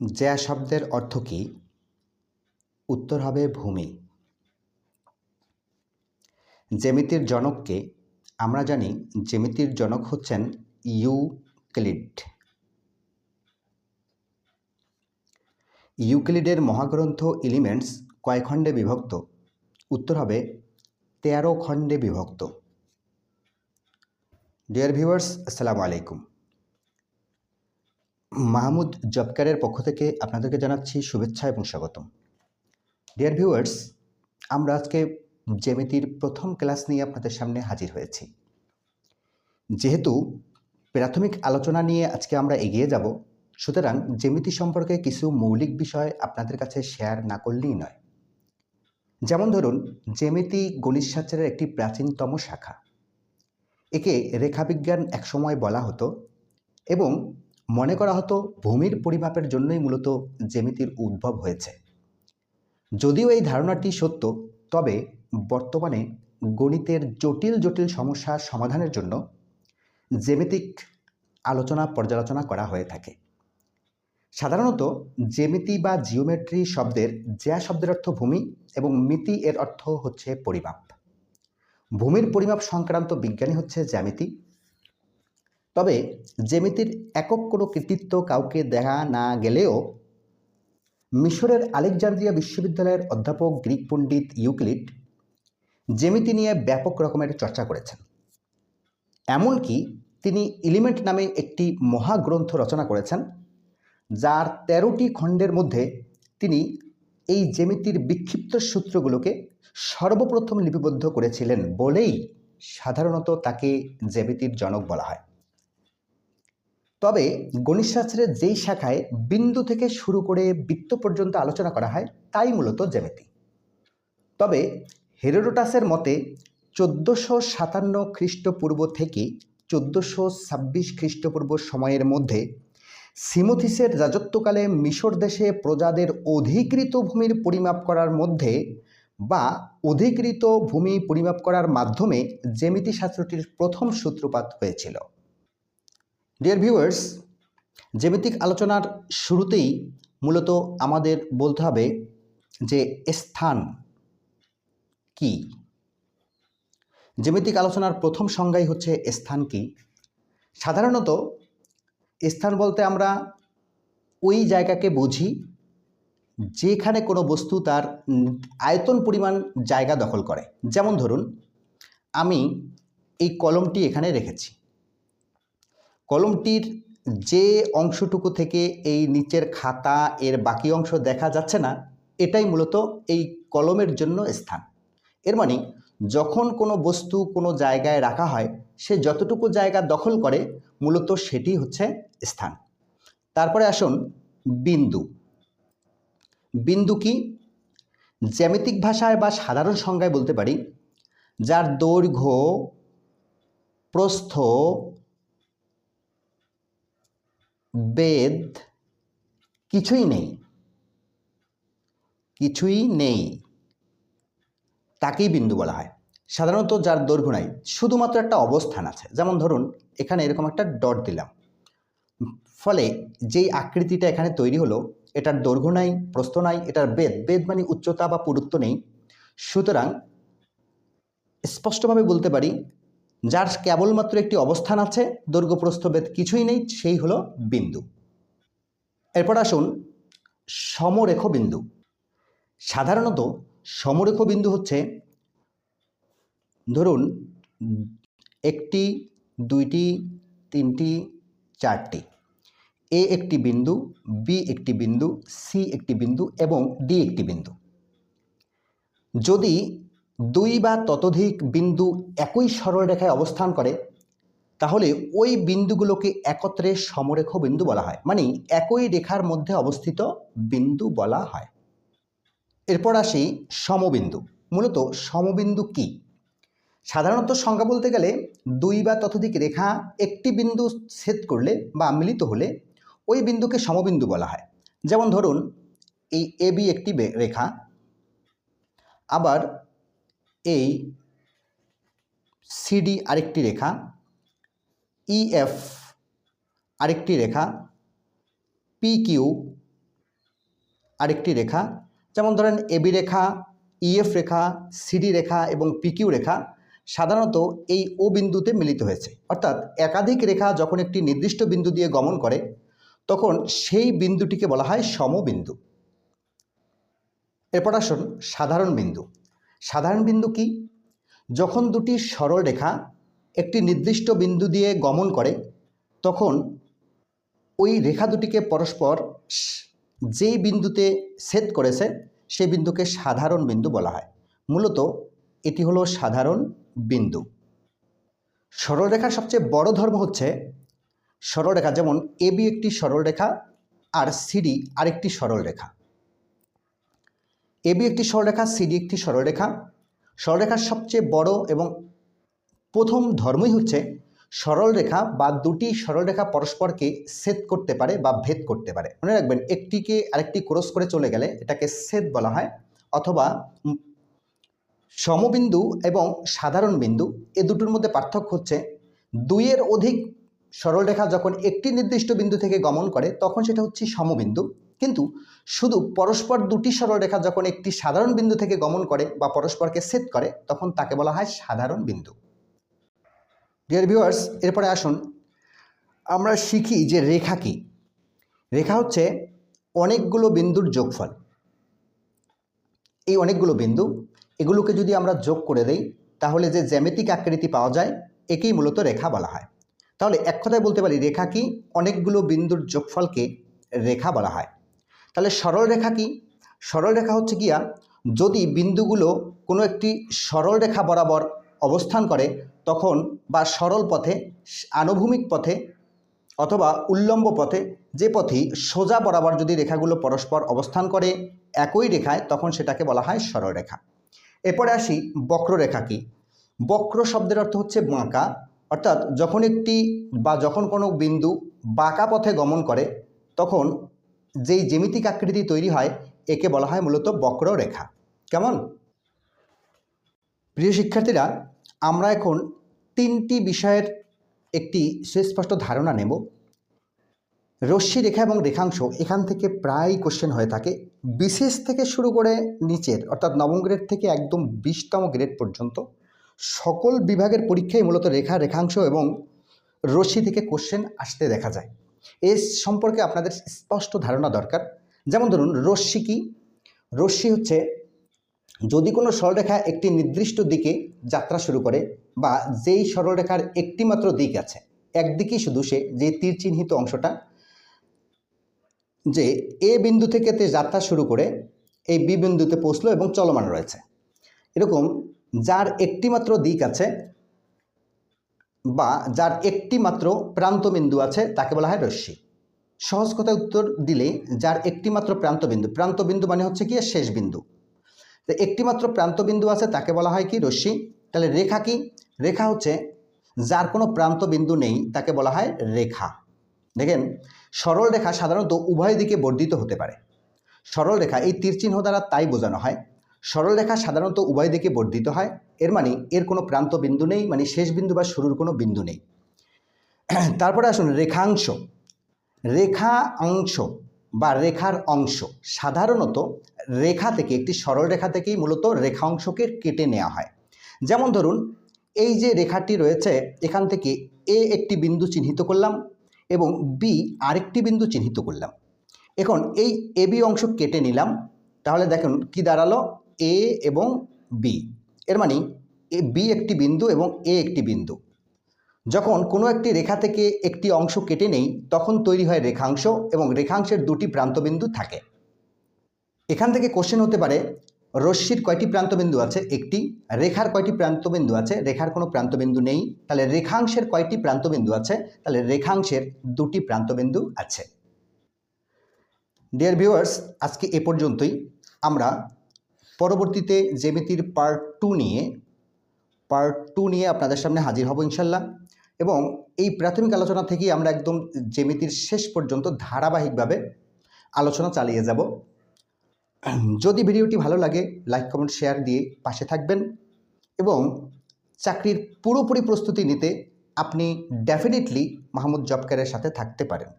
জ্যা শব্দের অর্থ কী? উত্তর হবে ভূমি। জ্যামিতির জনককে আমরা জানি, জ্যামিতির জনক হচ্ছেন ইউক্লিড। ইউক্লিডের মহাগ্রন্থ এলিমেন্টস কয় খণ্ডে বিভক্ত? উত্তর হবে তেরো খণ্ডে বিভক্ত। ডিয়ার ভিউয়ার্স, আসসালামু আলাইকুম। মাহমুদ জবকারের পক্ষ থেকে আপনাদেরকে জানাচ্ছি শুভেচ্ছা এবং স্বাগতম। ডিয়ার ভিউয়ার্স আমরা আজকে জ্যামিতির প্রথম ক্লাস নিয়ে আপনাদের সামনে হাজির হয়েছি। যেহেতু প্রাথমিক আলোচনা নিয়ে আজকে আমরা এগিয়ে যাব, সুতরাং জ্যামিতি সম্পর্কে কিছু মৌলিক বিষয় আপনাদের কাছে শেয়ার না করলেই নয়। যেমন ধরুন, জ্যামিতি গণিতশাস্ত্রের একটি প্রাচীনতম শাখা। একে রেখাবিজ্ঞান একসময় বলা হতো এবং মনে করা হতো ভূমির পরিমাপের জন্যই মূলত জ্যামিতির উদ্ভব হয়েছে। যদিও এই ধারণাটি সত্য, তবে বর্তমানে গণিতের জটিল জটিল সমস্যার সমাধানের জন্য জ্যামিতিক আলোচনা পর্যালোচনা করা হয়ে থাকে। সাধারণত জ্যামিতি বা জিওমেট্রি শব্দের জ্যা শব্দের অর্থ ভূমি এবং মিতি এর অর্থ হচ্ছে পরিমাপ। ভূমির পরিমাপ সংক্রান্ত বিজ্ঞানী হচ্ছে জ্যামিতি। তবে জেমিতির একক কোনো কৃতিত্ব কাউকে দেখা না গেলেও মিশরের আলেকজান্দ্রিয়া বিশ্ববিদ্যালয়ের অধ্যাপক গ্রিক পণ্ডিত ইউক্লিড জেমিতি নিয়ে ব্যাপক রকমের চর্চা করেছেন। এমনকি তিনি এলিমেন্ট নামে একটি মহাগ্রন্থ রচনা করেছেন, যার তেরোটি খণ্ডের মধ্যে তিনি এই জেমিতির বিক্ষিপ্ত সূত্রগুলোকে সর্বপ্রথম লিপিবদ্ধ করেছিলেন বলেই সাধারণত তাকে জেমিতির জনক বলা হয়। তবে গণিতশাস্ত্রের যেই শাখায় বিন্দু থেকে শুরু করে বৃত্ত পর্যন্ত আলোচনা করা হয়, তাই মূলত জ্যামিতি। তবে হেরোডোটাসের মতে চোদ্দোশো সাতান্ন খ্রিস্টপূর্ব থেকে চোদ্দোশো ছাব্বিশ খ্রিস্টপূর্ব সময়ের মধ্যে সিমোথিসের রাজত্বকালে মিশর দেশে প্রজাদের অধিকৃত ভূমির পরিমাপ করার মধ্যে বা অধিকৃত ভূমি পরিমাপ করার মাধ্যমে জ্যামিতি শাস্ত্রটির প্রথম সূত্রপাত হয়েছিল। ডিয়ার ভিউয়ার্স জ্যামিতিক আলোচনার শুরুতেই মূলত আমাদের বলতে হবে যে স্থান কি? জ্যামিতিক আলোচনার প্রথম সংজ্ঞাই হচ্ছে স্থান কি? সাধারণত স্থান বলতে আমরা ওই জায়গাকে বুঝি যেখানে কোনো বস্তু তার আয়তন পরিমাণ জায়গা দখল করে। যেমন ধরুন, আমি এই কলমটি এখানে রেখেছি। কলমটির যে অংশটুকু থেকে এই নিচের খাতা এর বাকি অংশ দেখা যাচ্ছে না, এটাই মূলত এই কলমের জন্য স্থান। এর মানে যখন কোনো বস্তু কোনো জায়গায় রাখা হয়, সে যতটুকু জায়গা দখল করে, মূলত সেটি হচ্ছে স্থান। তারপরে আসুন বিন্দু। বিন্দু কি? জ্যামিতিক ভাষায় বা সাধারণ সংজ্ঞায় বলতে পারি, যার দৈর্ঘ্য, প্রস্থ বেদ কিছুই নেই। কিছুই নেই। তাকেই বিন্দু বলা হয়। সাধারণত যার দৈর্ঘ্য নাই, শুধুমাত্র একটা অবস্থান আছে। যেমন ধরুন, এখানে এরকম একটা ডট দিলাম। ফলে যেই আকৃতিটা এখানে তৈরি হলো, এটার দৈর্ঘ্য নাই, প্রস্থ নাই, এটার বেদ বেদ মানে উচ্চতা বা পুরুত্ব নেই। সুতরাং স্পষ্টভাবে বলতে পারি যার কেবলমাত্র একটি অবস্থান আছে দৈর্ঘ্য প্রস্থ বেদ কিছুই নেই, সেই হলো বিন্দু। এরপর আসুন সমরেখ বিন্দু। সাধারণত সমরেখ বিন্দু হচ্ছে, ধরুন, একটি, দুইটি, তিনটি, চারটি। এ একটি বিন্দু, বি একটি বিন্দু, সি একটি বিন্দু এবং ডি একটি বিন্দু। যদি দুই বা ততোধিক বিন্দু একই সরলরেখায় অবস্থান করে, তাহলে ওই বিন্দুগুলোকে একত্রে সমরেখ বিন্দু বলা হয়। মানে একই রেখার মধ্যে অবস্থিত বিন্দু বলা হয়। এরপর আসি সমবিন্দু। মূলত সমবিন্দু কি? সাধারণত সংজ্ঞা বলতে গেলে দুই বা ততোধিক রেখা একটি বিন্দু ছেদ করলে বা মিলিত হলে ওই বিন্দুকে সমবিন্দু বলা হয়। যেমন ধরুন, এই এ বি একটি রেখা। আবার এই সিডি আরেকটি রেখা ইএফ আরেকটি রেখা পি কিউ আরেকটি রেখা, যেমন ধরেন এবি রেখা ইএফ রেখা সিডি রেখা এবং পিকিউ রেখা সাধারণত এই ও বিন্দুতে মিলিত হয়েছে। অর্থাৎ একাধিক রেখা যখন একটি নির্দিষ্ট বিন্দু দিয়ে গমন করে, তখন সেই বিন্দুটিকে বলা হয় সমবিন্দু। এরপর আসুন সাধারণ বিন্দু। সাধারণ বিন্দু কি? যখন দুটি সরল রেখা একটি নির্দিষ্ট বিন্দু দিয়ে গমন করে, তখন ওই রেখা দুটিকে পরস্পর যেই বিন্দুতে ছেদ করেছে, সেই বিন্দুকে সাধারণ বিন্দু বলা হয়। মূলত এটি হলো সাধারণ বিন্দু। সরলরেখার সবচেয়ে বড় ধর্ম হচ্ছে সরলরেখা যেমন এবি একটি সরলরেখা আর সিডি আরেকটি সরলরেখা এবি একটি সরলরেখা সিডি একটি সরলরেখা সরলরেখার সবচেয়ে বড় এবং প্রথম ধর্মই হচ্ছে সরলরেখা বা দুটি সরলরেখা পরস্পরকে ছেদ করতে পারে বা ভেদ করতে পারে। মনে রাখবেন, একটিকে আরেকটি ক্রস করে চলে গেলে এটাকে ছেদ বলা হয় অথবা সমবিন্দু এবং সাধারণ বিন্দু, এ দুটোর মধ্যে পার্থক্য হচ্ছে দুইয়ের অধিক সরলরেখা যখন একটি নির্দিষ্ট বিন্দু থেকে গমন করে, তখন সেটা হচ্ছে সমবিন্দু। কিন্তু শুধু পরস্পর দুটি সরলরেখা যখন একটি সাধারণ বিন্দু থেকে গমন করে বা পরস্পরকে ছেদ করে, তখন তাকে বলা হয় সাধারণ বিন্দু। ডিয়ার ভিউয়ার্স এরপরে আসুন। আমরা শিখি যে রেখা কি। রেখা হচ্ছে অনেকগুলো বিন্দুর যোগফল। এই অনেকগুলো বিন্দু, এগুলোকে যদি আমরা যোগ করে দেই, তাহলে যে জ্যামিতিক আকৃতি পাওয়া যায়, একেই মূলত রেখা বলা হয়। তাহলে এক কথায় বলতে পারি, রেখা কি অনেকগুলো বিন্দুর যোগফলকে রেখা বলা হয়। তাহলে সরল রেখা কি? সরল রেখা হচ্ছে গিয়া যদি বিন্দুগুলো কোনো একটি সরল রেখা বরাবর অবস্থান করে, তখন বা সরল পথে, আনুভূমিক পথে অথবা উল্লম্ব পথে যে পথেই সোজা বরাবর যদি রেখাগুলো পরস্পর অবস্থান করে একই রেখায়, তখন সেটাকে বলা হয় সরলরেখা এরপরে আসি বক্ররেখা কি? বক্র শব্দের অর্থ হচ্ছে বাঁকা। অর্থাৎ যখন একটি বা যখন কোনো বিন্দু বাঁকা পথে গমন করে, তখন যেই জ্যামিতিক আকৃতি তৈরি হয়, একে বলা হয় মূলত বক্ররেখা। কেমন? প্রিয় শিক্ষার্থীরা, আমরা এখন তিনটি বিষয়ের একটি সুস্পষ্ট ধারণা নেব। রশ্মি রেখা এবং রেখাংশ এখান থেকে প্রায় কোশ্চেন হয়ে থাকে। বিশেষ থেকে শুরু করে নিচের, অর্থাৎ নবম গ্রেড থেকে একদম বিশতম গ্রেড পর্যন্ত, সকল বিভাগের পরীক্ষায় মূলত রেখা, রেখাংশ এবং রশ্মি থেকে কোশ্চেন আসতে দেখা যায়। এ সম্পর্কে আপনাদের স্পষ্ট ধারণা দরকার। যেমন ধরুন, রশ্মি কি? রশ্মি হচ্ছে যদি কোনো সরলরেখা একটি নির্দিষ্ট দিকে যাত্রা শুরু করে বা যেই সরলরেখার একটি মাত্র দিক আছে, একদিকেই শুধু সে যে তীর চিহ্নিত অংশটা, যে এ বিন্দু থেকে তে যাত্রা শুরু করে এই বি বিন্দুতে পৌঁছলো এবং চলমান রয়েছে। এরকম যার একটি মাত্র দিক আছে বা যার একটি মাত্র প্রান্তবিন্দু আছে, তাকে বলা হয় রশ্মি। সহজ কথায় উত্তর দিলে যার একটি মাত্র প্রান্তবিন্দু প্রান্তবিন্দু মানে হচ্ছে কি শেষ বিন্দু। তো একটি মাত্র প্রান্তবিন্দু আছে, তাকে বলা হয় কি রশ্মি? তাহলে রেখা কি? রেখা হচ্ছে যার কোনো প্রান্তবিন্দু নেই, তাকে বলা হয় রেখা। দেখেন, সরল রেখা সাধারণত উভয় দিকে বর্ধিত হতে পারে। সরল রেখা, এই তীরচিহ্ন দ্বারা তাই বোঝানো হয় সরল রেখা সাধারণত উভয় দিকে বর্ধিত হয়। এর মানে এর কোনো প্রান্ত বিন্দু নেই মানে শেষ বিন্দু বা শুরুর কোনো বিন্দু নেই। তারপরে আসুন রেখাংশ। রেখা অংশ বা রেখার অংশ সাধারণত রেখা থেকে একটি সরল রেখা থেকেই মূলত রেখা অংশকে কেটে নেওয়া হয়। যেমন ধরুন, এই যে রেখাটি রয়েছে, এখান থেকে এ একটি বিন্দু চিহ্নিত করলাম এবং বি আরেকটি বিন্দু চিহ্নিত করলাম। এখন এই এ বি অংশ কেটে নিলাম, তাহলে দেখুন কি দাঁড়াল? এ এবং বি এর মানে এ বি একটি বিন্দু এবং এ একটি বিন্দু। যখন কোনো একটি রেখা থেকে একটি অংশ কেটে নেই, তখন তৈরি হয় রেখাংশ এবং রেখাংশের দুটি প্রান্তবিন্দু থাকে। এখান থেকে কোশ্চেন হতে পারে, রশ্মির কয়টি প্রান্তবিন্দু আছে? একটি। রেখার কয়টি প্রান্তবিন্দু আছে? রেখার কোনো প্রান্তবিন্দু নেই। তাহলে রেখাংশের কয়টি প্রান্তবিন্দু আছে? তাহলে রেখাংশের দুটি প্রান্তবিন্দু আছে। ডিয়ার ভিউয়ার্স আজকে এ পর্যন্তই। আমরা পরবর্তীতে জেমিতির পার্ট টু নিয়ে পার্ট টু নিয়ে আপনাদের সামনে হাজির হব ইনশাল্লাহ। এবং এই প্রাথমিক আলোচনা থেকেই আমরা একদম জেমিতির শেষ পর্যন্ত ধারাবাহিকভাবে আলোচনা চালিয়ে যাব। যদি ভিডিওটি ভালো লাগে লাইক কমেন্ট শেয়ার দিয়ে পাশে থাকবেন এবং চাকরির পুরোপুরি প্রস্তুতি নিতে আপনি ডেফিনেটলি মাহমুদ জবকারের সাথে থাকতে পারেন।